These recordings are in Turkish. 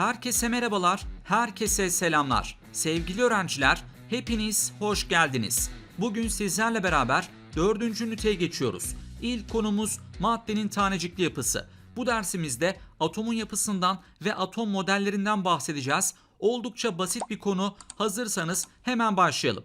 Herkese merhabalar, herkese selamlar. Sevgili öğrenciler, hepiniz hoş geldiniz. Bugün sizlerle beraber dördüncü üniteye geçiyoruz. İlk konumuz maddenin tanecikli yapısı. Bu dersimizde atomun yapısından ve atom modellerinden bahsedeceğiz. Oldukça basit bir konu. Hazırsanız hemen başlayalım.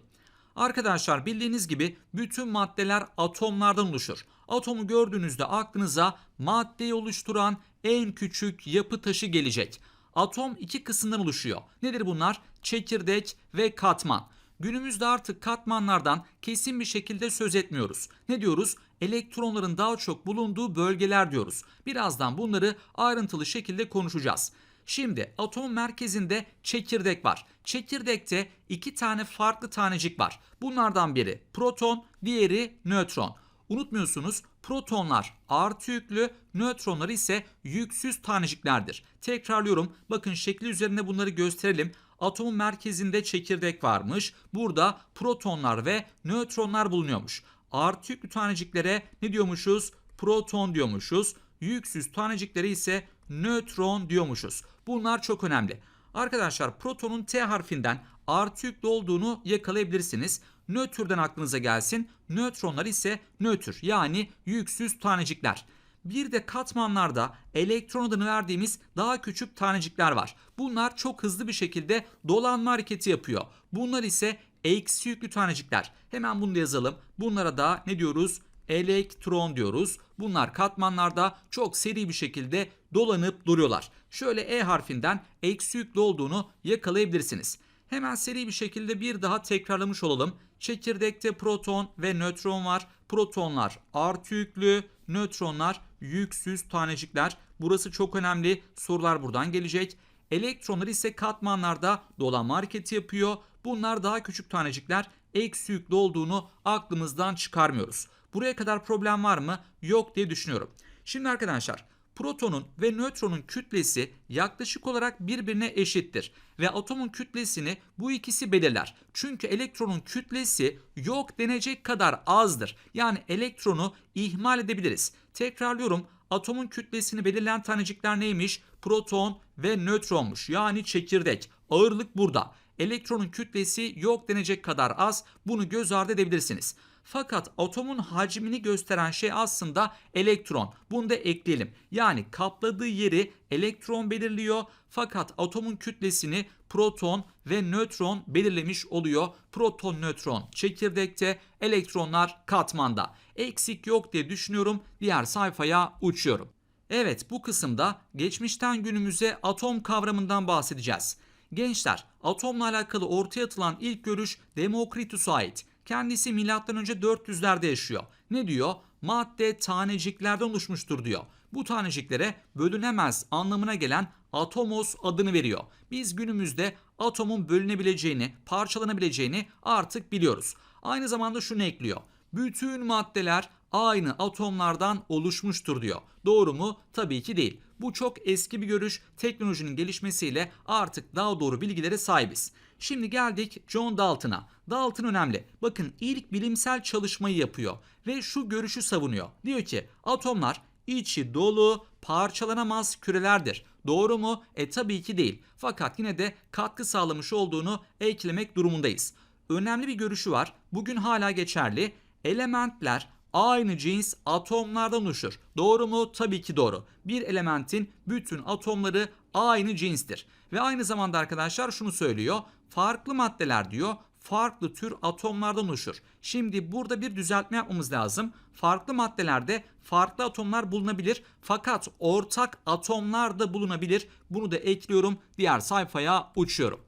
Arkadaşlar bildiğiniz gibi bütün maddeler atomlardan oluşur. Atomu gördüğünüzde aklınıza maddeyi oluşturan en küçük yapı taşı gelecek. Atom iki kısımdan oluşuyor. Nedir bunlar? Çekirdek ve katman. Günümüzde artık katmanlardan kesin bir şekilde söz etmiyoruz. Ne diyoruz? Elektronların daha çok bulunduğu bölgeler diyoruz. Birazdan bunları ayrıntılı şekilde konuşacağız. Şimdi atomun merkezinde çekirdek var. Çekirdekte iki tane farklı tanecik var. Bunlardan biri proton, diğeri nötron. Unutmuyorsunuz protonlar artı yüklü, nötronlar ise yüksüz taneciklerdir. Tekrarlıyorum. Bakın şekli üzerinde bunları gösterelim. Atomun merkezinde çekirdek varmış. Burada protonlar ve nötronlar bulunuyormuş. Artı yüklü taneciklere ne diyormuşuz? Proton diyormuşuz. Yüksüz taneciklere ise nötron diyormuşuz. Bunlar çok önemli. Arkadaşlar protonun T harfinden artı yüklü olduğunu yakalayabilirsiniz. Nötrden aklınıza gelsin. Nötronlar ise nötr yani yüksüz tanecikler. Bir de katmanlarda elektron adını verdiğimiz daha küçük tanecikler var. Bunlar çok hızlı bir şekilde dolanma hareketi yapıyor. Bunlar ise eksi yüklü tanecikler. Hemen bunu da yazalım. Bunlara da ne diyoruz? Elektron diyoruz. Bunlar katmanlarda çok seri bir şekilde dolanıp duruyorlar. Şöyle E harfinden eksi yüklü olduğunu yakalayabilirsiniz. Hemen seri bir şekilde bir daha tekrarlamış olalım. Çekirdekte proton ve nötron var. Protonlar artı yüklü, nötronlar yüksüz tanecikler. Burası çok önemli. Sorular buradan gelecek. Elektronlar ise katmanlarda dolanma hareketi yapıyor. Bunlar daha küçük tanecikler. Eksi yüklü olduğunu aklımızdan çıkarmıyoruz. Buraya kadar problem var mı? Yok diye düşünüyorum. Şimdi arkadaşlar protonun ve nötronun kütlesi yaklaşık olarak birbirine eşittir ve atomun kütlesini bu ikisi belirler. Çünkü elektronun kütlesi yok denecek kadar azdır. Yani elektronu ihmal edebiliriz. Tekrarlıyorum. Atomun kütlesini belirleyen tanecikler neymiş? Proton ve nötronmuş. Yani çekirdek. Ağırlık burada. Elektronun kütlesi yok denecek kadar az. Bunu göz ardı edebilirsiniz. Fakat atomun hacmini gösteren şey aslında elektron. Bunu da ekleyelim. Yani kapladığı yeri elektron belirliyor. Fakat atomun kütlesini proton ve nötron belirlemiş oluyor. Proton, nötron çekirdekte, elektronlar katmanda. Eksik yok diye düşünüyorum. Diğer sayfaya uçuyorum. Evet bu kısımda geçmişten günümüze atom kavramından bahsedeceğiz. Gençler, atomla alakalı ortaya atılan ilk görüş Demokritus'a ait. Kendisi M.Ö. 400'lerde yaşıyor. Ne diyor? Madde taneciklerden oluşmuştur diyor. Bu taneciklere bölünemez anlamına gelen atomos adını veriyor. Biz günümüzde atomun bölünebileceğini, parçalanabileceğini artık biliyoruz. Aynı zamanda şunu ekliyor. Bütün maddeler aynı atomlardan oluşmuştur diyor. Doğru mu? Tabii ki değil. Bu çok eski bir görüş. Teknolojinin gelişmesiyle artık daha doğru bilgilere sahibiz. Şimdi geldik John Dalton'a. Dalton önemli. Bakın ilk bilimsel çalışmayı yapıyor ve şu görüşü savunuyor. Diyor ki atomlar içi dolu, parçalanamaz kürelerdir. Doğru mu? E tabii ki değil. Fakat yine de katkı sağlamış olduğunu eklemek durumundayız. Önemli bir görüşü var. Bugün hala geçerli. Elementler aynı cins atomlardan oluşur. Doğru mu? Tabii ki doğru. Bir elementin bütün atomları aynı cinstir. Ve aynı zamanda arkadaşlar şunu söylüyor. Farklı maddeler diyor farklı tür atomlardan oluşur. Şimdi burada bir düzeltme yapmamız lazım. Farklı maddelerde farklı atomlar bulunabilir fakat ortak atomlar da bulunabilir. Bunu da ekliyorum. Diğer sayfaya uçuyorum.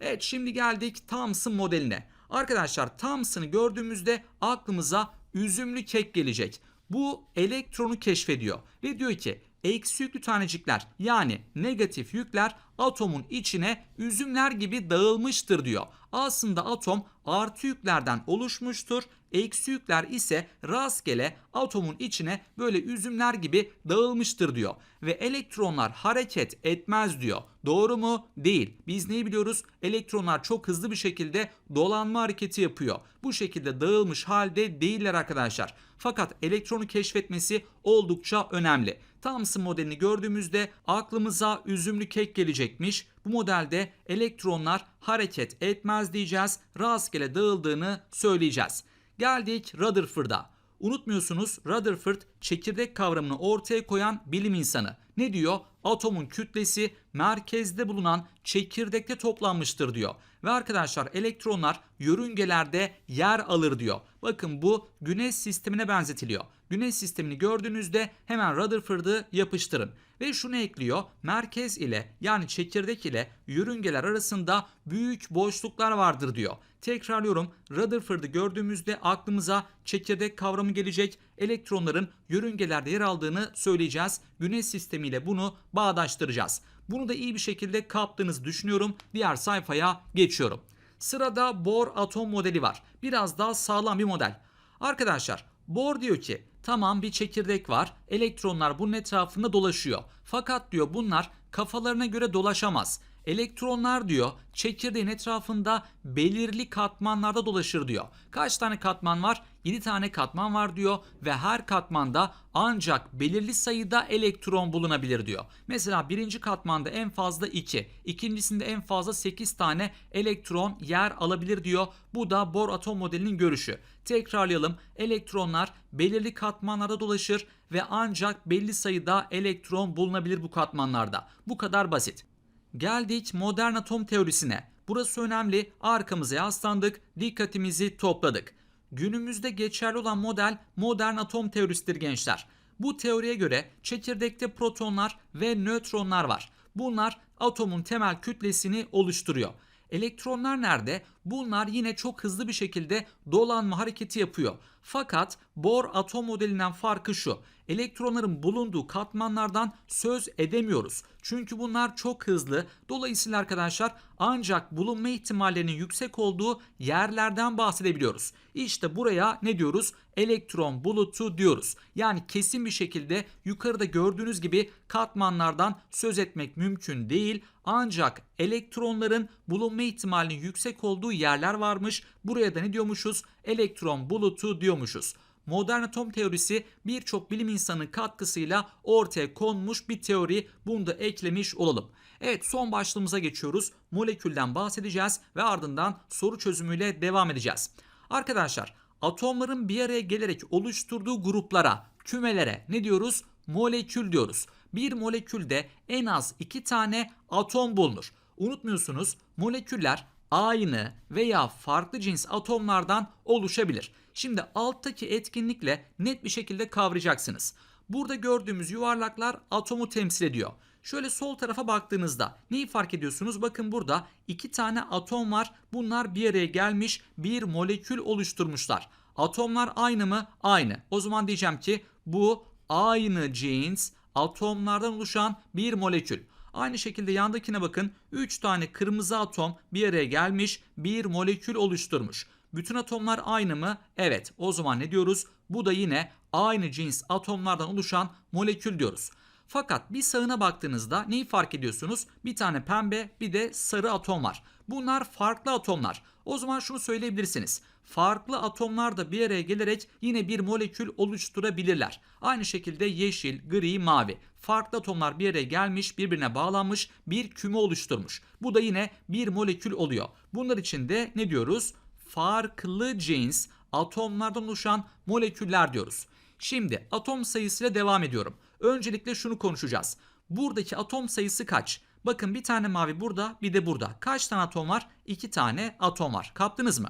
Evet şimdi geldik Thomson modeline. Arkadaşlar Thomson'ı gördüğümüzde aklımıza üzümlü kek gelecek. Bu elektronu keşfediyor ve diyor ki eksi yüklü tanecikler yani negatif yükler atomun içine üzümler gibi dağılmıştır diyor. Aslında atom artı yüklerden oluşmuştur. Eksi yükler ise rastgele atomun içine böyle üzümler gibi dağılmıştır diyor. Ve elektronlar hareket etmez diyor. Doğru mu? Değil. Biz neyi biliyoruz? Elektronlar çok hızlı bir şekilde dolanma hareketi yapıyor. Bu şekilde dağılmış halde değiller arkadaşlar. Fakat elektronu keşfetmesi oldukça önemli. Thomson modelini gördüğümüzde aklımıza üzümlü kek gelecekmiş. Bu modelde elektronlar hareket etmez diyeceğiz. Rastgele dağıldığını söyleyeceğiz. Geldik Rutherford'a. Unutmuyorsunuz Rutherford çekirdek kavramını ortaya koyan bilim insanı. Ne diyor? Atomun kütlesi merkezde bulunan çekirdekte toplanmıştır diyor. Ve arkadaşlar elektronlar yörüngelerde yer alır diyor. Bakın bu güneş sistemine benzetiliyor. Güneş sistemini gördüğünüzde hemen Rutherford'ı yapıştırın. Ve şunu ekliyor. Merkez ile yani çekirdek ile yörüngeler arasında büyük boşluklar vardır diyor. Tekrarlıyorum. Rutherford'ı gördüğümüzde aklımıza çekirdek kavramı gelecek. Elektronların yörüngelerde yer aldığını söyleyeceğiz. Güneş sistemiyle bunu bağdaştıracağız. Bunu da iyi bir şekilde kaptığınızı düşünüyorum. Diğer sayfaya geçiyorum. Sırada Bohr atom modeli var. Biraz daha sağlam bir model. Arkadaşlar Bohr diyor ki tamam bir çekirdek var. Elektronlar bunun etrafında dolaşıyor. Fakat diyor bunlar kafalarına göre dolaşamaz. Elektronlar diyor çekirdeğin etrafında belirli katmanlarda dolaşır diyor. Kaç tane katman var? 7 tane katman var diyor ve her katmanda ancak belirli sayıda elektron bulunabilir diyor. Mesela birinci katmanda en fazla 2, ikincisinde en fazla 8 tane elektron yer alabilir diyor. Bu da Bohr atom modelinin görüşü. Tekrarlayalım. Elektronlar belirli katmanlarda dolaşır ve ancak belli sayıda elektron bulunabilir bu katmanlarda. Bu kadar basit. Geldik modern atom teorisine. Burası önemli. Arkamıza yaslandık, dikkatimizi topladık. Günümüzde geçerli olan model modern atom teorisidir gençler. Bu teoriye göre çekirdekte protonlar ve nötronlar var. Bunlar atomun temel kütlesini oluşturuyor. Elektronlar nerede? Bunlar yine çok hızlı bir şekilde dolanma hareketi yapıyor. Fakat Bohr atom modelinden farkı şu. Elektronların bulunduğu katmanlardan söz edemiyoruz. Çünkü bunlar çok hızlı. Dolayısıyla arkadaşlar ancak bulunma ihtimallerinin yüksek olduğu yerlerden bahsedebiliyoruz. İşte buraya ne diyoruz? Elektron bulutu diyoruz. Yani kesin bir şekilde yukarıda gördüğünüz gibi katmanlardan söz etmek mümkün değil. Ancak elektronların bulunma ihtimalinin yüksek olduğu yerler varmış. Buraya da ne diyormuşuz? Elektron bulutu diyormuşuz. Modern atom teorisi birçok bilim insanının katkısıyla ortaya konmuş bir teori. Bunu da eklemiş olalım. Evet son başlığımıza geçiyoruz. Molekülden bahsedeceğiz ve ardından soru çözümüyle devam edeceğiz. Arkadaşlar atomların bir araya gelerek oluşturduğu gruplara, kümelere ne diyoruz? Molekül diyoruz. Bir molekülde en az iki tane atom bulunur. Unutmuyorsunuz moleküller aynı veya farklı cins atomlardan oluşabilir. Şimdi alttaki etkinlikle net bir şekilde kavrayacaksınız. Burada gördüğümüz yuvarlaklar atomu temsil ediyor. Şöyle sol tarafa baktığınızda neyi fark ediyorsunuz? Bakın burada iki tane atom var. Bunlar bir araya gelmiş bir molekül oluşturmuşlar. Atomlar aynı mı? Aynı. O zaman diyeceğim ki bu aynı cins atomlardan oluşan bir molekül. Aynı şekilde yandakine bakın. 3 tane kırmızı atom bir araya gelmiş bir molekül oluşturmuş. Bütün atomlar aynı mı? Evet. O zaman ne diyoruz? Bu da yine aynı cins atomlardan oluşan molekül diyoruz. Fakat bir sağına baktığınızda neyi fark ediyorsunuz? Bir tane pembe bir de sarı atom var. Bunlar farklı atomlar. O zaman şunu söyleyebilirsiniz. Farklı atomlar da bir araya gelerek yine bir molekül oluşturabilirler. Aynı şekilde yeşil, gri, mavi. Farklı atomlar bir araya gelmiş, birbirine bağlanmış, bir küme oluşturmuş. Bu da yine bir molekül oluyor. Bunlar için de ne diyoruz? Farklı cins atomlardan oluşan moleküller diyoruz. Şimdi atom sayısıyla devam ediyorum. Öncelikle şunu konuşacağız. Buradaki atom sayısı kaç? Bakın bir tane mavi burada bir de burada. Kaç tane atom var? İki tane atom var. Kaptınız mı?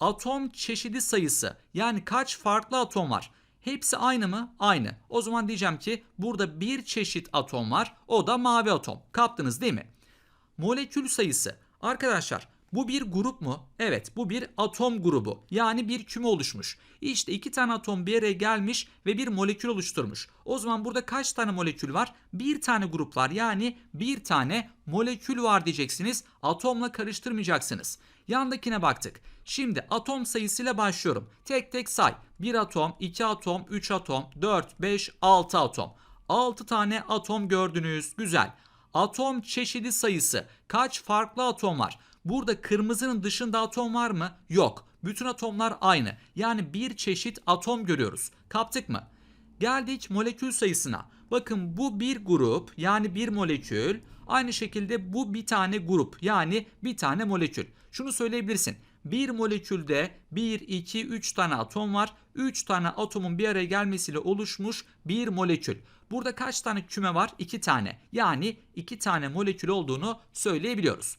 Atom çeşidi sayısı yani kaç farklı atom var? Hepsi aynı mı? Aynı. O zaman diyeceğim ki burada bir çeşit atom var. O da mavi atom. Kaptınız değil mi? Molekül sayısı. Arkadaşlar bu bir grup mu? Evet bu bir atom grubu. Yani bir küme oluşmuş. İşte iki tane atom bir araya gelmiş ve bir molekül oluşturmuş. O zaman burada kaç tane molekül var? Bir tane grup var. Yani bir tane molekül var diyeceksiniz. Atomla karıştırmayacaksınız. Yandakine baktık. Şimdi atom sayısıyla başlıyorum. Tek tek say. 1 atom, 2 atom, 3 atom, 4, 5, 6 atom. 6 tane atom gördünüz. Güzel. Atom çeşidi sayısı. Kaç farklı atom var? Burada kırmızının dışında atom var mı? Yok. Bütün atomlar aynı. Yani bir çeşit atom görüyoruz. Kaptık mı? Geldik molekül sayısına. Bakın bu bir grup yani bir molekül. Aynı şekilde bu bir tane grup yani bir tane molekül. Şunu söyleyebilirsin. Bir molekülde 1, 2, 3 tane atom var. 3 tane atomun bir araya gelmesiyle oluşmuş bir molekül. Burada kaç tane küme var? 2 tane. Yani 2 tane molekül olduğunu söyleyebiliyoruz.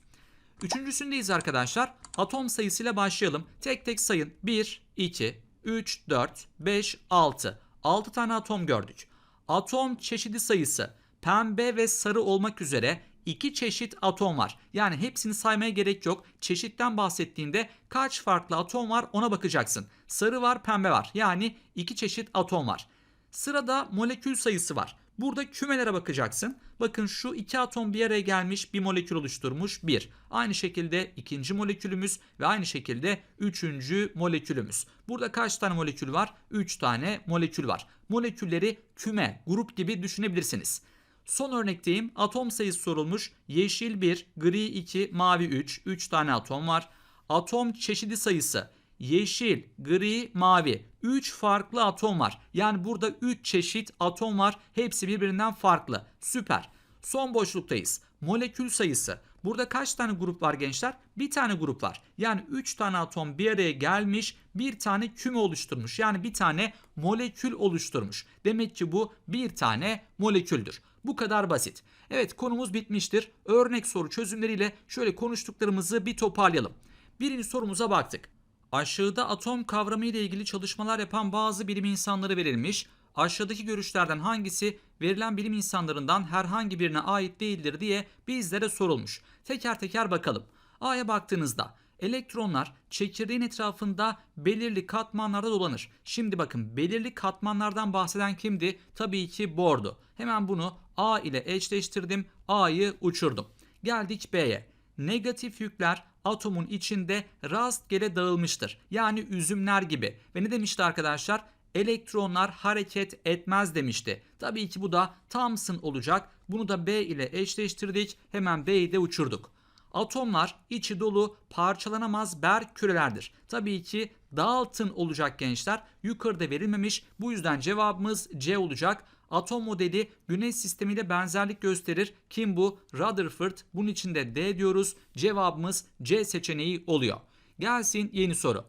Üçüncüsündeyiz arkadaşlar. Atom sayısıyla başlayalım. Tek tek sayın. 1, 2, 3, 4, 5, 6. 6 tane atom gördük. Atom çeşidi sayısı pembe ve sarı olmak üzere iki çeşit atom var. Yani hepsini saymaya gerek yok. Çeşitten bahsettiğinde kaç farklı atom var ona bakacaksın. Sarı var, pembe var. Yani iki çeşit atom var. Sırada molekül sayısı var. Burada kümelere bakacaksın. Bakın şu iki atom bir araya gelmiş bir molekül oluşturmuş. Bir. Aynı şekilde ikinci molekülümüz ve aynı şekilde üçüncü molekülümüz. Burada kaç tane molekül var? Üç tane molekül var. Molekülleri küme, grup gibi düşünebilirsiniz. Son örnekteyim. Atom sayısı sorulmuş. Yeşil 1, gri 2, mavi 3. 3 tane atom var. Atom çeşidi sayısı yeşil, gri, mavi. 3 farklı atom var. Yani burada 3 çeşit atom var. Hepsi birbirinden farklı. Süper. Son boşluktayız. Molekül sayısı. Burada kaç tane grup var gençler? Bir tane grup var. Yani 3 tane atom bir araya gelmiş, bir tane küme oluşturmuş. Yani bir tane molekül oluşturmuş. Demek ki bu bir tane moleküldür. Bu kadar basit. Evet konumuz bitmiştir. Örnek soru çözümleriyle şöyle konuştuklarımızı bir toparlayalım. Birinci sorumuza baktık. Aşağıda atom kavramı ile ilgili çalışmalar yapan bazı bilim insanları verilmiş. Aşağıdaki görüşlerden hangisi verilen bilim insanlarından herhangi birine ait değildir diye bizlere sorulmuş. Teker teker bakalım. A'ya baktığınızda elektronlar çekirdeğin etrafında belirli katmanlarda dolanır. Şimdi bakın belirli katmanlardan bahseden kimdi? Tabii ki Bohr'du. Hemen bunu A ile eşleştirdim. A'yı uçurdum. Geldik B'ye. Negatif yükler atomun içinde rastgele dağılmıştır. Yani üzümler gibi. Ve ne demişti arkadaşlar? Elektronlar hareket etmez demişti. Tabii ki bu da Thomson olacak. Bunu da B ile eşleştirdik. Hemen B'yi de uçurduk. Atomlar içi dolu parçalanamaz ber kürelerdir. Tabii ki Dalton olacak gençler. Yukarıda verilmemiş. Bu yüzden cevabımız C olacak. Atom modeli güneş sistemiyle benzerlik gösterir. Kim bu? Rutherford. Bunun için de D diyoruz. Cevabımız C seçeneği oluyor. Gelsin yeni soru.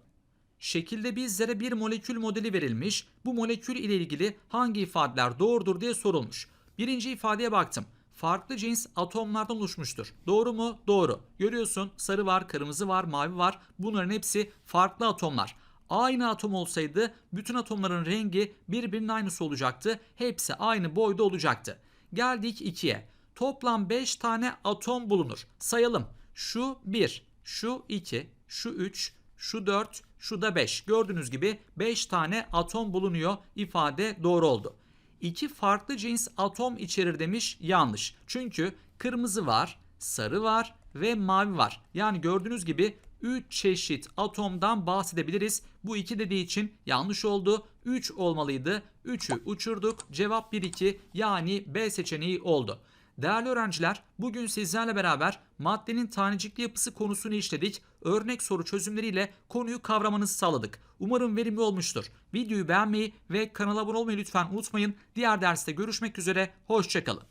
Şekilde bizlere bir molekül modeli verilmiş. Bu molekül ile ilgili hangi ifadeler doğrudur diye sorulmuş. Birinci ifadeye baktım. Farklı cins atomlardan oluşmuştur. Doğru mu? Doğru. Görüyorsun sarı var, kırmızı var, mavi var. Bunların hepsi farklı atomlar. Aynı atom olsaydı bütün atomların rengi birbirinin aynısı olacaktı. Hepsi aynı boyda olacaktı. Geldik 2'ye. Toplam 5 tane atom bulunur. Sayalım. Şu 1, şu 2, şu 3, şu 4, şu da 5. Gördüğünüz gibi 5 tane atom bulunuyor. İfade doğru oldu. İki farklı cins atom içerir demiş yanlış. Çünkü kırmızı var, sarı var ve mavi var. Yani gördüğünüz gibi 3 çeşit atomdan bahsedebiliriz. Bu 2 dediği için yanlış oldu. 3 olmalıydı. 3'ü uçurduk. Cevap 1-2 yani B seçeneği oldu. Değerli öğrenciler, bugün sizlerle beraber maddenin tanecikli yapısı konusunu işledik. Örnek soru çözümleriyle konuyu kavramanızı sağladık. Umarım verimli olmuştur. Videoyu beğenmeyi ve kanala abone olmayı lütfen unutmayın. Diğer derste görüşmek üzere, hoşçakalın.